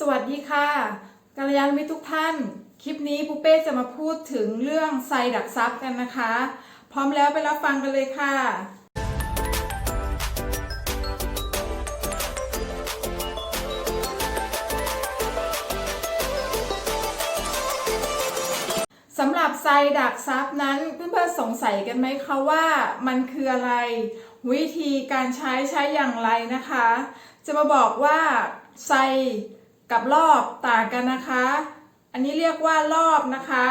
สวัสดีค่ะกัลยาณมิตรทุกท่าน คลิปนี้ปูเป้จะมาพูดถึงเรื่องไซดักซับกันนะคะ พร้อมแล้วไปรับฟังกันเลยค่ะสำหรับไซดักซับนั้นเพื่อนๆสงสัยกันไหมคะว่ามันคืออะไร วิธีการใช้ใช้อย่างไรนะคะ จะมาบอกว่าไซ กับรอบต่างกันนะคะ อันนี้เรียกว่ารอบนะคะ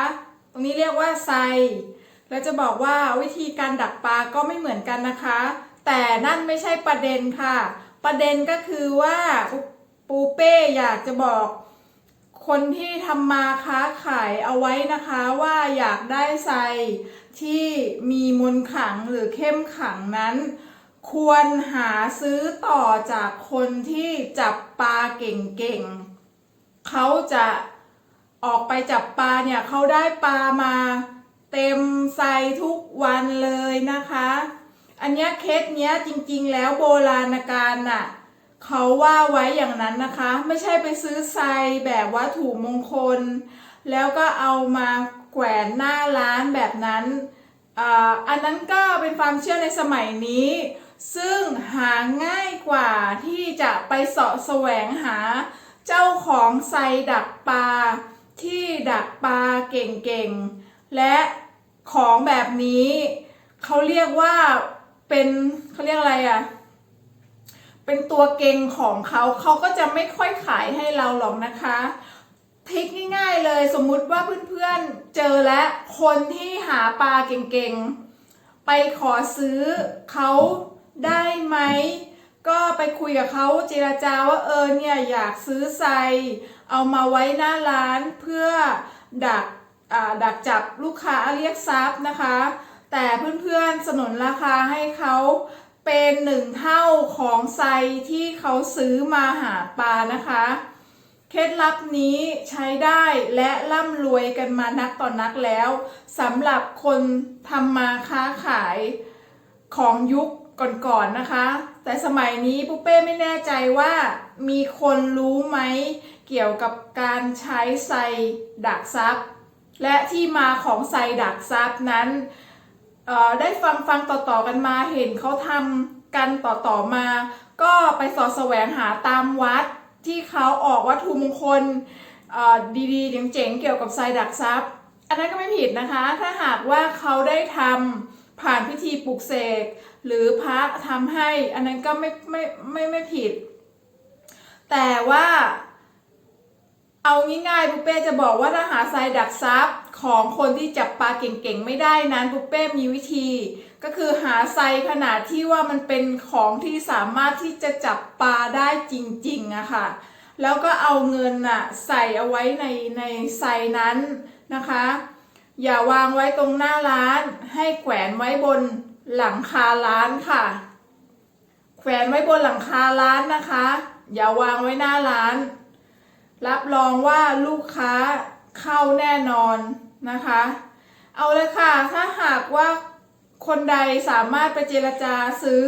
ตรงนี้เรียกว่าไซแล้วจะบอกว่าวิธีการดักปลาก็ไม่เหมือนกันนะคะ แต่นั่นไม่ใช่ประเด็นค่ะ ประเด็นก็คือว่าปูเป้อยากจะบอกคนที่ทำมาค้าขายเอาไว้นะคะว่าอยากได้ไซที่มีมนขังหรือเข้มขังนั้น ควรหาซื้อต่อจากคนที่จับปลาเก่งๆ เขาจะออกไปจับปลาเนี่ยเขาได้ปลามาเต็มไซทุกวันเลยนะคะ อันเนี้ยเคสเนี้ยจริงๆ แล้วโบราณการน่ะเขาว่าไว้อย่างนั้นนะคะ ไม่ใช่ไปซื้อไซแบบวัตถุมงคล แล้วก็เอามาแขวนหน้าร้านแบบนั้นอ่าอันนั้นก็เป็นความเชื่อในสมัยนี้ ซึ่งหาง่ายกว่าที่จะไปเสาะแสวงหา เจ้าของไซดักปลาที่ดักปลาเก่งๆ และของแบบนี้เขาเรียกว่าเป็นเขาเรียกอะไรอะเป็นตัวเก่งของเขาเขาก็จะไม่ค่อยขายให้เราหรอกนะคะทริคง่ายๆเลยสมมุติว่าเพื่อนๆเจอและคนที่หาปลาเก่งๆ ไปขอซื้อเขาได้ไหม ก็ไปคุยกับเขาเจรจาว่าเออเนี่ยอยากซื้อไซเอามาไว้หน้าร้านเพื่อดักดักจับลูกค้าเรียกทรัพย์นะคะ แต่เพื่อนๆสนนราคาให้เขาเป็นหนึ่งเท่าของไซที่เขาซื้อมาหาปลานะคะ เคล็ดลับนี้ใช้ได้และร่ำรวยกันมานักต่อนนักแล้วสำหรับคนทำมาค้าขายของยุค ก่อนๆนะคะ แต่สมัยนี้ปุ๊เป้ไม่แน่ใจว่ามีคนรู้ไหมเกี่ยวกับการใช้ไซดักซับและที่มาของไซดักซับนั้นได้ฟังฟังต่อๆกันมาเห็นเขาทำกันต่อๆมา ก็ไปสอดแสวงหาตามวัดที่เขาออกวัตถุมงคลเอ่อดีๆเจ๋งๆเกี่ยวกับไซดักซับอันนั้นก็ไม่ผิดนะคะ ถ้าหากว่าเขาได้ทำผ่านพิธีปลุกเสก หรือพระทำให้อันนั้นก็ไม่ไม่ไม่ไม่ผิด แต่ว่าเอาง่ายๆบุเป้จะบอกว่าถ้าหาไซดักซับของคนที่จับปลาเก่งๆไม่ได้นั้นบุเป้มีวิธี ก็คือหาไซขนาดที่ว่ามันเป็นของที่สามารถที่จะจับปลาได้จริงๆอะค่ะแล้วก็เอาเงินน่ะใส่เอาไว้ในในไซนั้นนะคะ อย่าวางไว้ตรงหน้าร้านให้แขวนไว้บน หลังคาร้านค่ะ แขวนไว้บนหลังคาร้านนะคะ อย่าวางไว้หน้าร้าน รับรองว่าลูกค้าเข้าแน่นอนนะคะ เอาเลยค่ะ ถ้าหากว่าคนใดสามารถไปเจรจาซื้อ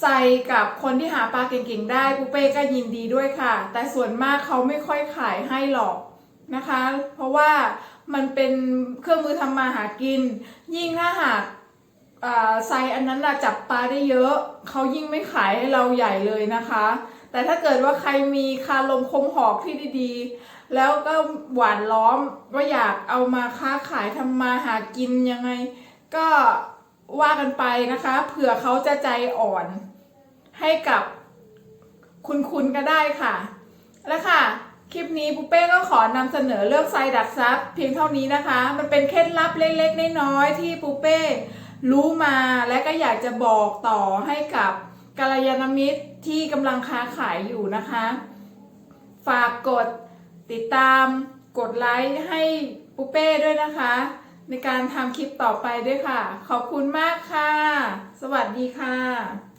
ใส่กับคนที่หาปลาเก่งๆได้ปูเป้ก็ยินดีด้วยค่ะ แต่ส่วนมากเขาไม่ค่อยขายให้หรอกนะคะ เพราะว่ามันเป็นเครื่องมือทำมาหากิน ยิ่งถ้าหาก ไซอันนั้นน่ะจับปลาได้เยอะเขายิ่งไม่ขายให้เราใหญ่เลยนะคะ แต่ถ้าเกิดว่าใครมีคาลมคมหอกที่ดีๆ แล้วก็หวานล้อมว่าอยากเอามาค้าขายทำมาหากินยังไง ก็ว่ากันไปนะคะเผื่อเขาจะใจอ่อนให้กับคุณคุณก็ได้ค่ะ แล้วค่ะ คลิปนี้ปุ๊เป้ก็ขอนำเสนอเรื่องไซดักซับเพียงเท่านี้นะคะ มันเป็นเคล็ดลับเล็กๆน้อยๆที่ปุ๊เป้ รู้มาและก็อยากจะบอกต่อให้กับกัลยาณมิตรที่กำลังค้าขายอยู่นะคะ ฝากกดติดตามกดไลค์ให้ปุเป้ด้วยนะคะ ในการทำคลิปต่อไปด้วยค่ะ ขอบคุณมากค่ะ สวัสดีค่ะ